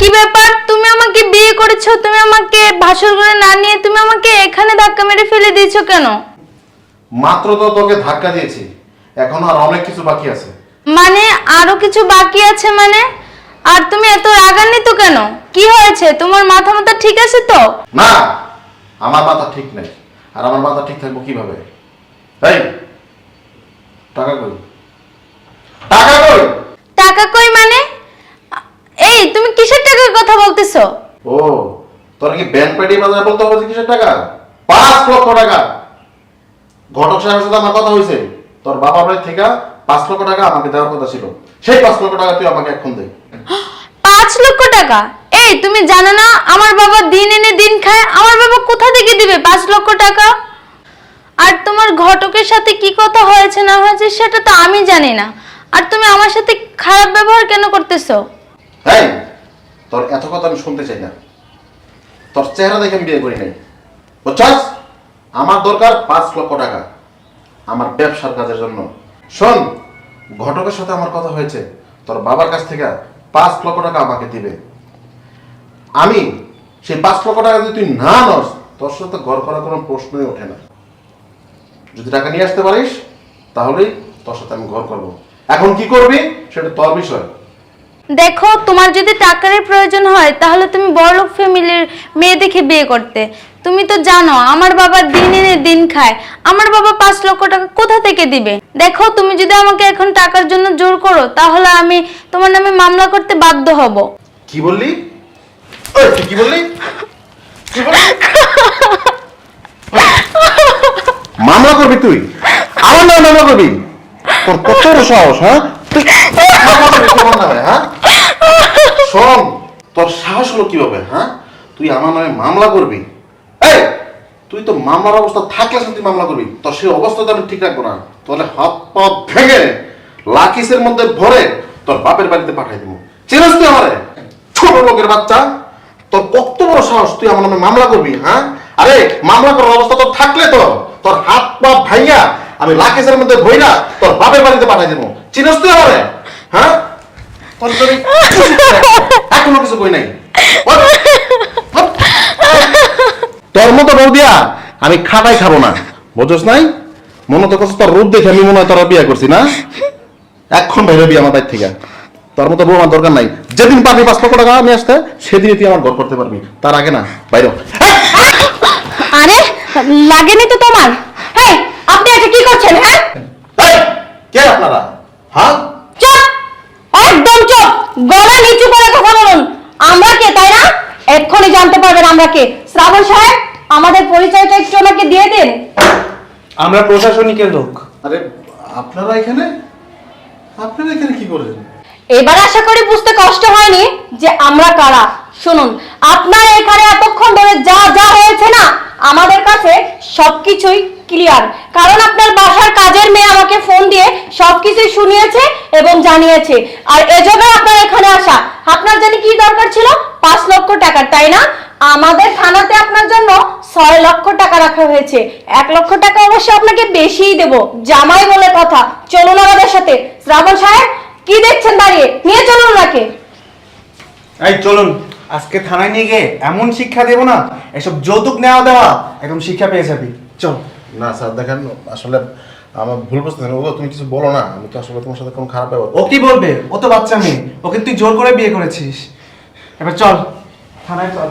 কি ব্যাপার? তুমি আমাকে বিয়ে করেছ তুমি আমাকে ভাসর করে না নিয়ে তুমি আমাকে এখানে ধাক্কা মেরে ফেলে দিয়েছ কেন? মাত্র তো তোকে ধাক্কা দিয়েছি। এখন আর অনেক কিছু বাকি আছে। মানে আরও কিছু বাকি আছে মানে? আর তুমি এত রাগান্বিত কেন? কি হয়েছে? তোমার মাথা মাথা ঠিক আছে তো? না আমার মাথা ঠিক নেই। আর আমার মাথা ঠিক থাকব কীভাবে? এই টাকা কই? টাকা কই? টাকা কই মানে এই তুমি কিসের টাকার কথা বলতেছো? ও তোর কি ব্যাংক পেটি বাজারে বলতে হবে কিসের টাকা? পাঁচ লক্ষ টাকা। ঘটক সাহেবের সাথে আমার কথা হয়েছে। তোর বাবা বাড়ি থেকে পাঁচ লক্ষ টাকা আমাকে দেওয়ার কথা ছিল। সেই পাঁচ লক্ষ টাকা তুই আমাকে এখন দে। পাঁচ লক্ষ টাকা? এই তুমি জানো না আমার বাবা দিন এনে দিন খায় আমার বাবা কোথা থেকে দিবে পাঁচ লক্ষ টাকা? আর তোমার ঘটকের সাথে কি কথা হয়েছে না হয়েছে সেটা তো আমি জানি না। আর তুমি আমার সাথে খারাপ ব্যবহার কেন করতেছো? এই তোর এত কথা আমি শুনতে চাই না। তোর চেহারা দেখে আমি বিয়ে করি নাই। বুঝছাস? আমার দরকার পাঁচ লক্ষ টাকা আমার ব্যবসার কাজের জন্য। শোন, ঘটকের সাথে আমার কথা হয়েছে। তোর বাবার কাছ থেকে পাঁচ লক্ষ টাকা আমাকে দিবে। আমি সেই পাঁচ লক্ষ টাকা যদি তুই না নস, তোর সাথে ঘর করার কোনো প্রশ্নই ওঠে না। যদি টাকা নিয়ে আসতে পারিস, তাহলেই তোর সাথে আমি ঘর করব। এখন কি করবি, সেটা তোর বিষয়। দেখো, তোমার যদি টাকার প্রয়োজন হয়, তাহলে তুমি বড়লোক ফ্যামিলির মেয়ে দেখে বিয়ে করতে। তুমি তো জানো, আমার বাবা দিন এনে দিন খায়। আমার বাবা পাঁচ লক্ষ টাকা কোথা থেকে দিবে? দেখো, তুমি যদি আমাকে এখন টাকার জন্য জোর করো, তাহলে আমি তোমার নামে মামলা করতে বাধ্য হব। কি বললি? কি বললি? কি বললি? মামলা করবি তুই? আমার নামে মামলা করবি? তোর কত সাহস হ্যাঁ? তুই মামলা করবি হ্যাঁ? সাহস হলো কীভাবে হ্যাঁ? তুই আমার নামে মামলা করবি। এই, তুই তো মামলার অবস্থা থাকলে তুই মামলা করবি। তোর সেই অবস্থা তো আমি ঠিক রাখব না। তাহলে হাত পা ভেঙে লাকিসের মধ্যে ভরে তোর বাপের বাড়িতে পাঠাই দিব। চিনিস তুই আমারে? ছোট লোকের বাচ্চা। তোর কত বড় সাহস তুই আমার নামে মামলা করবি হ্যাঁ? আরে, মামলা করার অবস্থা তোর থাকলে তো। তোর হাত পা ভাইয়া আমি লাকেশের মধ্যে ভইরা তোর বাপের বাড়িতে পাঠাই দেবো। চিনিস তুই আমারে? হ্যাঁ? এখনও কিছু কই নাই। তোর মতো বউ দিয়া আমি খাটাই খাব না। বুঝছ নাই? মনে তো করছিস তোর রূপ দেখে আমি মনে হয় তোরা বিয়ে করছি না? এখন বাইরে বিয়ে আমার বাড়ি থেকে। তোর মতো বউ আমার দরকার নাই। যেদিন পারবি পাঁচ লক্ষ টাকা আমি আসতে সেদিনই তুই আমার ঘর করতে পারবি। তার আগে না বাইরে। আরে লাগেনি তো তোমার? হ্যাঁ আপনি এটা কি করছেন হ্যাঁ? এই, কে আপনারা? হ্যাঁ? চুপ একদম চুপ। গলা নিচু করে কথা বলুন আমরা কে তাই না এক্ষুনি জানতে পারবেন আমরা কে। শ্রাবণ সাহেব আমাদের পরিচয়টা একটু আমাকে দিয়ে দিন। আমরা প্রশাসনিকের লোক। আরে আপনারা এখানে? আপনারা এখানে কি করেন এবার আশা করি বুঝতে কষ্ট হয়নি যে আমরা কারা। শুনুন আপনার এখানে এতক্ষণ ধরে যা যা হয়েছে না আমাদের কাছে সবকিছুই ক্লিয়ার কারণ আপনার বাসার কাজের মেয়ে আমাকে ফোন দিয়ে সবকিছুই শুনিয়েছে এবং জানিয়েছে। আর এজন্য আপনার এখানে আসা, আপনার জানি কি দরকার ছিল? পাঁচ লক্ষ টাকার তাই না? আমাদের থানাতে আপনার জন্য ছয় লক্ষ টাকা রাখা হয়েছে। এক লক্ষ টাকা অবশ্য আপনাকে বেশিই দেব, জামাই বলে কথা। চলুন আমাদের সাথে। শ্রাবণ সাহেব, কি দেখছেন দাঁড়িয়ে? নিয়ে চলুন ওনাকে। এই, চলুন। আজকে থানায় নিয়ে গিয়ে এমন শিক্ষা দেবো না এসব যৌতুক নেওয়া দেওয়া একদম শিক্ষা পেয়ে যাবি। চল। না স্যার দেখেন আসলে আমার ভুল বুঝতে ও তুমি কিছু বলো না আমি তো আসলে তোমার সাথে কোনো খারাপ ব্যবহার ও কি বলবে? ও তো বাচ্চা মেয়ে ওকে তুই জোর করে বিয়ে করেছিস। এবার চল। থানায় চল।